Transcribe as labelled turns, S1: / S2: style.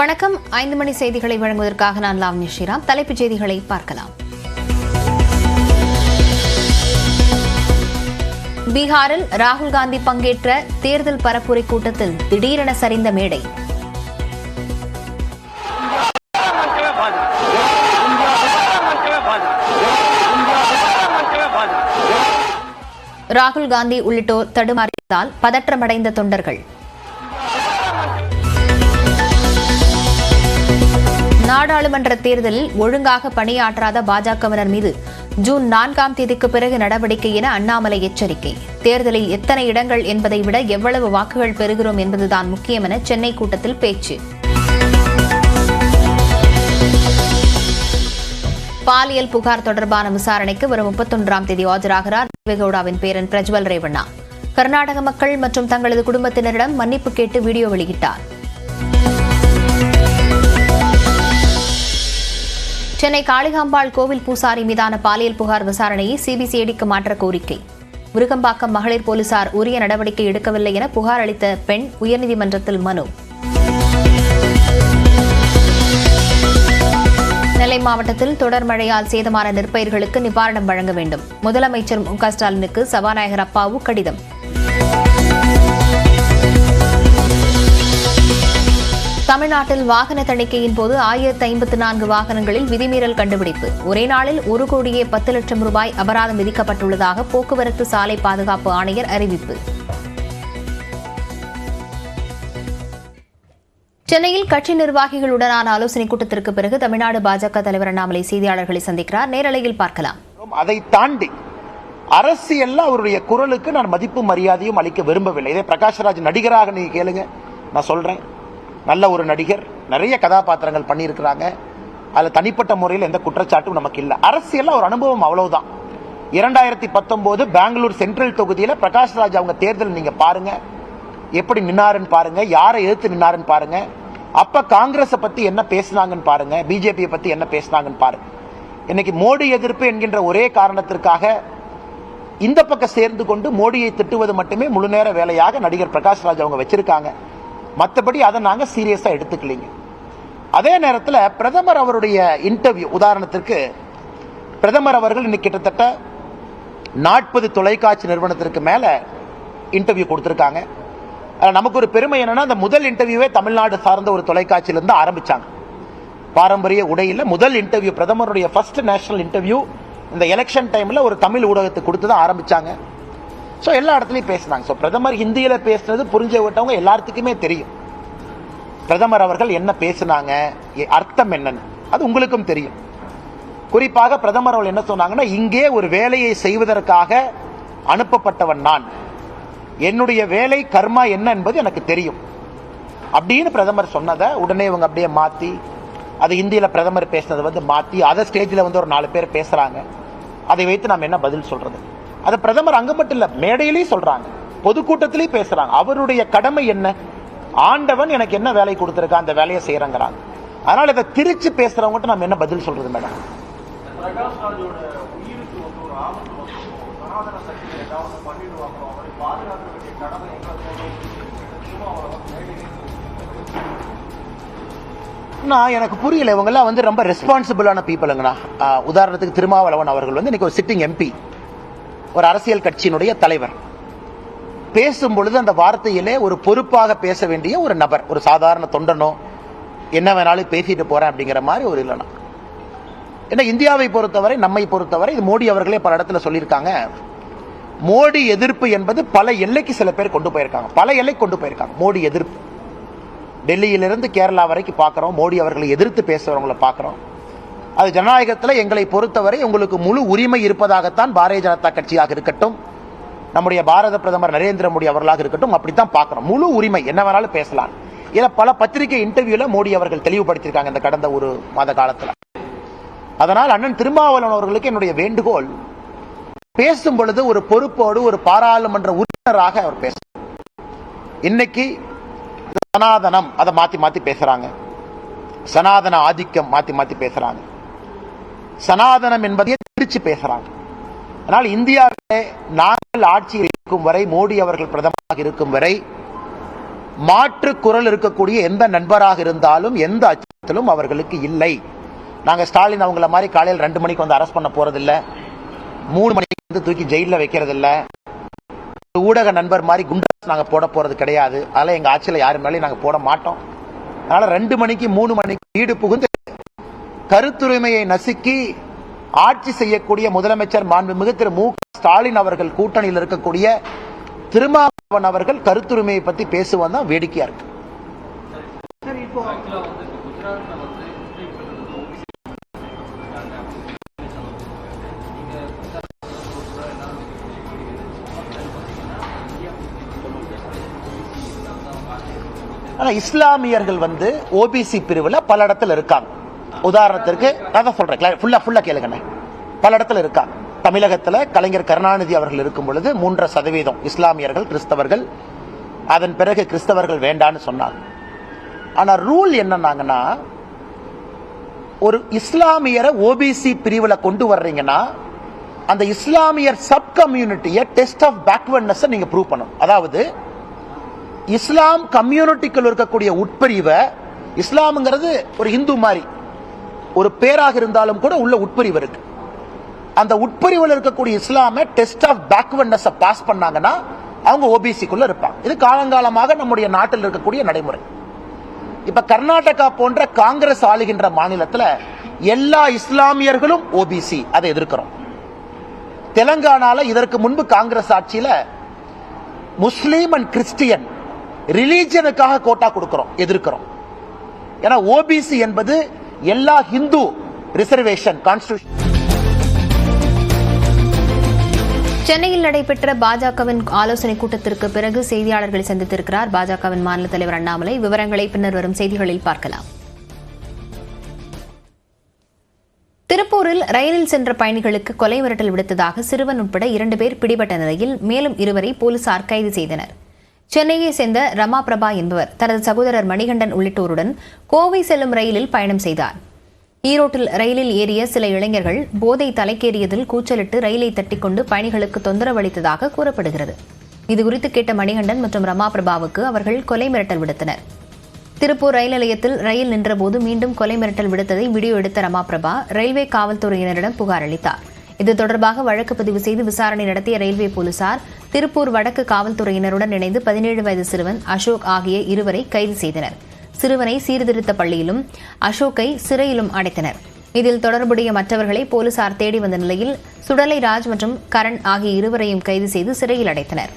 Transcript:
S1: வணக்கம். ஐந்து மணி செய்திகளை வழங்குவதற்காக நான் லாவண்ய ஸ்ரீராம். தலைப்புச் செய்திகளை பார்க்கலாம். பீகாரில் ராகுல் காந்தி பங்கேற்ற தேர்தல் பரப்புரை கூட்டத்தில் திடீரென சரிந்த மேடை. ராகுல் காந்தி உள்ளிட்டோர் தடுமாறியதால் பதற்றமடைந்த தொண்டர்கள். நாடாளுமன்ற தேர்தலில் ஒழுங்காக பணியாற்றாத பாஜகவினர் மீது ஜூன் நான்காம் தேதிக்கு பிறகு நடவடிக்கை என அண்ணாமலை எச்சரிக்கை. தேர்தலில் எத்தனை இடங்கள் என்பதை விட எவ்வளவு வாக்குகள் பெறுகிறோம் என்பதுதான் முக்கியம் என சென்னை கூட்டத்தில் பேச்சு. பாலியல் புகார் தொடர்பான விசாரணைக்கு வரும் முப்பத்தொன்றாம் தேதி ஆஜராகிறார் தேவேகவுடாவின் பேரன் பிரஜ்வல் ரேவண்ணா. கர்நாடக மக்கள் மற்றும் தங்களது குடும்பத்தினரிடம் மன்னிப்பு கேட்டு வீடியோ வெளியிட்டார். சென்னை காளிகாம்பாள் கோவில் பூசாரி மீதான பாலியல் புகார் விசாரணையை சிபிசிஐடிக்கு மாற்ற கோரிக்கை. விருகம்பாக்கம் மகளிர் போலீசார் உரிய நடவடிக்கை எடுக்கவில்லை என புகார் அளித்த பெண் உயர்நீதிமன்றத்தில் மனு. நெல்லை மாவட்டத்தில் தொடர் மழையால் சேதமான நெற்பயிர்களுக்கு நிவாரணம் வழங்க வேண்டும். முதலமைச்சர் மு க ஸ்டாலினுக்கு சபாநாயகர் அப்பாவு கடிதம். தமிழ்நாட்டில் வாகன தணிக்கையின் போது ஆயிரத்து ஐம்பத்து நான்கு வாகனங்களில் விதிமீறல் கண்டுபிடிப்பு. ஒரே நாளில் ஒரு கோடியே பத்து லட்சம் ரூபாய் அபராதம் விதிக்கப்பட்டுள்ளதாக போக்குவரத்து சாலை பாதுகாப்பு ஆணையர் அறிவிப்பு. சென்னையில் கட்சி நிர்வாகிகளுடனான ஆலோசனைக் கூட்டத்திற்கு பிறகு தமிழ்நாடு பாஜக தலைவர் அண்ணாமலை செய்தியாளர்களை சந்திக்கிறார். நேரலையில் பார்க்கலாம்.
S2: அதை தாண்டி அரசியல்ல அவருடைய குரலுக்கு நான் மதிப்பு மரியாதையும் அளிக்க விரும்பவில்லை. இதே பிரகாஷ்ராஜ் நடிகராக நீங்க கேளுங்க. நான் சொல்றேன். நல்ல ஒரு நடிகர் நிறைய கதாபாத்திரங்கள் பண்ணியிருக்கிறாங்க. அதில் தனிப்பட்ட முறையில் எந்த குற்றச்சாட்டும் நமக்கு இல்லை. அரசியலில் ஒரு அனுபவம் அவ்வளவுதான். இரண்டாயிரத்தி பத்தொம்போது பெங்களூர் சென்ட்ரல் தொகுதியில் பிரகாஷ்ராஜ் அவங்க தேர்தல் நீங்கள் பாருங்கள் எப்படி நின்னாருன்னு பாருங்கள் யாரை எதிர்த்து நின்னாருன்னு பாருங்கள் அப்போ காங்கிரஸை பற்றி என்ன பேசினாங்கன்னு பாருங்கள் பிஜேபியை பற்றி என்ன பேசினாங்கன்னு பாருங்கள் இன்னைக்கு மோடி எதிர்ப்பு என்கின்ற ஒரே காரணத்திற்காக இந்த பக்கம் சேர்ந்து கொண்டு மோடியை திட்டுவது மட்டுமே முழு நேர வேலையாக நடிகர் பிரகாஷ் ராஜ் அவங்க வச்சிருக்காங்க. மற்றபடி அதை நாங்கள் சீரியஸாக எடுத்துக்கலிங்க. அதே நேரத்தில் பிரதமர் அவருடைய இன்டர்வியூ உதாரணத்திற்கு பிரதமர் அவர்கள் இன்னைக்கு கிட்டத்தட்ட நாற்பது தொலைக்காட்சி நிறுவனத்திற்கு மேலே இன்டர்வியூ கொடுத்துருக்காங்க. நமக்கு ஒரு பெருமை என்னன்னா அந்த முதல் இன்டர்வியூவே தமிழ்நாடு சார்ந்த ஒரு தொலைக்காட்சியிலிருந்து ஆரம்பித்தாங்க பாரம்பரிய உடையில் முதல் இன்டர்வியூ பிரதமருடைய ஃபர்ஸ்ட் நேஷனல் இன்டர்வியூ இந்த எலெக்ஷன் டைமில் ஒரு தமிழ் ஊடகத்துக்கு கொடுத்து தான் ஆரம்பித்தாங்க ஸோ எல்லா இடத்துலையும் பேசினாங்க. ஸோ பிரதமர் ஹிந்தியில் பேசுனது புரிஞ்ச விட்டவங்க எல்லாத்துக்குமே தெரியும். பிரதமர் அவர்கள் என்ன பேசினாங்க எ- அர்த்தம் என்னன்னு. அது உங்களுக்கும் தெரியும். குறிப்பாக பிரதமர் அவர்கள் என்ன சொன்னாங்கன்னா இங்கே ஒரு வேலையை செய்வதற்காக அனுப்பப்பட்டவன் நான். என்னுடைய வேலை கர்மா என்ன என்பது எனக்கு தெரியும். அப்படின்னு பிரதமர் சொன்னதை உடனே இவங்க அப்படியே மாற்றி அது ஹிந்தியில் பிரதமர் பேசினதை வந்து மாற்றி அதை ஸ்டேஜில் வந்து ஒரு நாலு பேர் பேசுகிறாங்க அதை வைத்து நாம் என்ன பதில் சொல்கிறது அது பிரதமர் அங்க மட்டும் இல்ல மேடையிலையும் சொல்றாங்க. பொதுக்கூட்டத்திலையும் பேசுறாங்க. அவருடைய கடமை என்ன? ஆண்டவன் எனக்கு என்ன வேலை கொடுத்திருக்கா? அந்த வேலையை செய்யறங்கிறாங்க. அதனால இதை திரிச்சு பேசுறவங்ககிட்ட நம்ம என்ன பதில் சொல்றது மேடம்? நான் எனக்கு புரியல. இவங்கெல்லாம் வந்து ரொம்ப ரெஸ்பான்சிபிளான பீப்புளுங்கண்ணா உதாரணத்துக்கு திருமாவளவன் அவர்கள் வந்து இன்னைக்கு ஒரு சிட்டிங் எம்பி ஒரு அரசியல் கட்சியினுடைய தலைவர். பேசும் பொழுது அந்த வார்த்தையிலே ஒரு பொறுப்பாக பேச வேண்டிய ஒரு நபர் ஒரு சாதாரண தொண்டனோ என்ன வேணாலும் பேசிட்டு போறேன் அப்படிங்கிற மாதிரி ஒரு இல்லைனா. ஏன்னா இந்தியாவை பொறுத்தவரை நம்மை பொறுத்தவரை இது மோடி அவர்களே பல இடத்துல சொல்லியிருக்காங்க. மோடி எதிர்ப்பு என்பது பல எல்லைக்கு சில பேர் கொண்டு போயிருக்காங்க. பல எல்லை கொண்டு போயிருக்காங்க. மோடி எதிர்ப்பு. டெல்லியிலிருந்து கேரளா வரைக்கும் பார்க்குறோம். மோடி அவர்களை எதிர்த்து பேசுறவங்கள பார்க்குறோம். அது ஜனநாயகத்தில் எங்களை பொறுத்தவரை உங்களுக்கு முழு உரிமை இருப்பதாகத்தான் பாரதிய ஜனதா கட்சியாக இருக்கட்டும் நம்முடைய பாரத பிரதமர் நரேந்திர மோடி அவர்களாக இருக்கட்டும் அப்படித்தான் பார்க்குறோம் முழு உரிமை என்ன வேணாலும் பேசலாம். இதில் பல பத்திரிகை இன்டர்வியூல மோடி அவர்கள் தெளிவுபடுத்தியிருக்காங்க இந்த கடந்த ஒரு மாத காலத்தில். அதனால் அண்ணன் திருமாவளவன் அவர்களுக்கு என்னுடைய வேண்டுகோள் பேசும் பொழுது ஒரு பொறுப்போடு ஒரு பாராளுமன்ற உறுப்பினராக அவர் பேச இன்னைக்கு சனாதனம் அதை மாத்தி மாத்தி பேசுறாங்க. சனாதன ஆதிக்கம் மாத்தி மாத்தி பேசுறாங்க. சனாதனம் என்பதையே திருச்சி பேசுறாங்க. ஆனால் இந்தியாவிலே நாங்கள் ஆட்சியில் இருக்கும் வரை மோடி அவர்கள் பிரதமராக இருக்கும் வரை மாற்று குரல் இருக்கக்கூடிய எந்த நண்பராக இருந்தாலும் எந்த அச்சத்திலும் அவர்களுக்கு இல்லை. நாங்க ஸ்டாலின் அவங்கள மாதிரி காலையில் ரெண்டு மணிக்கு வந்து அரெஸ்ட் பண்ண போறதில்ல. மூணு மணிக்கு வந்து தூக்கி ஜெயிலில் வைக்கிறதில்ல. ஒரு ஊடக நண்பர் மாதிரி குண்டாஸ் நாங்க போட போறது கிடையாது. அதெல்லாம் எங்க ஆட்சியில யாரு மேலேயும் நாங்க போட மாட்டோம். அதனால ரெண்டு மணிக்கு மூணு மணிக்கு வீடு புகுந்து கருத்துரிமையை நசுக்கி ஆட்சி செய்யக்கூடிய முதலமைச்சர் மாண்புமிகு திரு மு ஸ்டாலின் அவர்கள் கூட்டணியில் இருக்கக்கூடிய திருமாவன் அவர்கள் கருத்துரிமையை பத்தி பேசுவது தான் வேடிக்கையா இருக்கு. இஸ்லாமியர்கள் வந்து ஓபிசி பிரிவுல பல இடத்துல இருக்காங்க. உதாரணத்திற்கு நான் தான் சொல்றேன் ஃபுல்லா ஃபுல்லா கேளுங்கண்ணே பல இடத்துல இருக்கா. தமிழகத்தில் கலைஞர் கருணாநிதி அவர்கள் இருக்கும் பொழுது மூன்றரை சதவீதம் இஸ்லாமியர்கள் கிறிஸ்தவர்கள் அதன் பிறகு கிறிஸ்தவர்கள் வேண்டான்னு சொன்னாங்க. ஆனால் ரூல் என்னன்னாங்கன்னா ஒரு இஸ்லாமியரை ஓபிசி பிரிவுல கொண்டு வர்றீங்கன்னா அந்த இஸ்லாமியர் சப் கம்யூனிட்டியை டெஸ்ட் ஆஃப் பேக்வர்ட்னஸ் நீங்க ப்ரூவ் பண்ணணும். அதாவது இஸ்லாம் கம்யூனிட்டிக்குள் இருக்கக்கூடிய உட்பிரிவை இஸ்லாம்ங்கிறது ஒரு இந்து மாதிரி ஒரு பேராக இருந்தாலும் கூட உள்ள உட்பிரிவு இருக்கு. அந்த உட்பிரிவில் இருக்கக்கூடிய இஸ்லாமை டெஸ்ட் ஆஃப் பேக்வர்ட்னஸ் பாஸ் பண்ணாங்கன்னா அவங்க ஓபிசிக்குள்ள இருப்பாங்க. இது காலங்காலமாக நம்முடைய நாட்டில் இருக்கக்கூடிய நடைமுறை. இப்ப கர்நாடகா போன்ற காங்கிரஸ் ஆளுகின்ற மாநிலத்தில் எல்லா இஸ்லாமியர்களும் ஓபிசி அதை எதிர்க்கிறோம். தெலங்கானால இதற்கு முன்பு காங்கிரஸ் ஆட்சியில் முஸ்லீம் அண்ட் கிறிஸ்டியன் ரிலீஜனுக்காக கோட்டா கொடுக்கிறோம் எதிர்க்கிறோம். ஏன்னா ஓபிசி என்பது எல்லா ஹிந்து ரிசர்வேஷன் கான்ஸ்டியூஷன்
S1: சென்னையில் நடைபெற்ற பாஜகவின் ஆலோசனை கூட்டத்திற்கு பிறகு செய்தியாளர்களை சந்தித்திருக்கிறார் பாஜகவின் மாநில தலைவர் அண்ணாமலை. விவரங்களை பின்னர் வரும் செய்திகளில் பார்க்கலாம். திருப்பூரில் ரயிலில் சென்ற பயணிகளுக்கு கொலை மிரட்டல் விடுத்ததாக சிறுவன் உட்பட இரண்டு பேர் பிடிபட்ட நிலையில் மேலும் இருவரை போலீசார் கைது செய்தனர். சென்னையை சேர்ந்த ரமா பிரபா என்பவர் தனது சகோதரர் மணிகண்டன் உள்ளிட்டோருடன் கோவை செல்லும் ரயிலில் பயணம் செய்தார். ஈரோட்டில் ரயிலில் ஏறிய சில இளைஞர்கள் போதை தலைக்கேறியதில் கூச்சலிட்டு ரயிலை தட்டிக்கொண்டு பயணிகளுக்கு தொந்தரவு அளித்ததாக கூறப்படுகிறது. இதுகுறித்து கேட்ட மணிகண்டன் மற்றும் ரமா பிரபாவுக்கு அவர்கள் கொலை மிரட்டல் விடுத்தனர். திருப்பூர் ரயில் நிலையத்தில் ரயில் நின்றபோது மீண்டும் கொலை மிரட்டல் விடுத்ததை வீடியோ எடுத்த ரமா பிரபா ரயில்வே காவல்துறையினரிடம் புகார் அளித்தார். இது தொடர்பாக வழக்கு பதிவு செய்து விசாரணை நடத்திய ரயில்வே போலீசார் திருப்பூர் வடக்கு காவல்துறையினருடன் இணைந்து பதினேழு வயது சிறுவன் அசோக் ஆகிய இருவரை கைது செய்தனர். சிறுவனை சீர்திருத்த பள்ளியிலும் அசோக்கை சிறையிலும் அடைத்தனர். இதில் தொடர்புடைய மற்றவர்களை போலீசார் தேடி வந்த நிலையில் சுடலை ராஜ் மற்றும் கரண் ஆகிய இருவரையும் கைது செய்து சிறையில் அடைத்தனர்.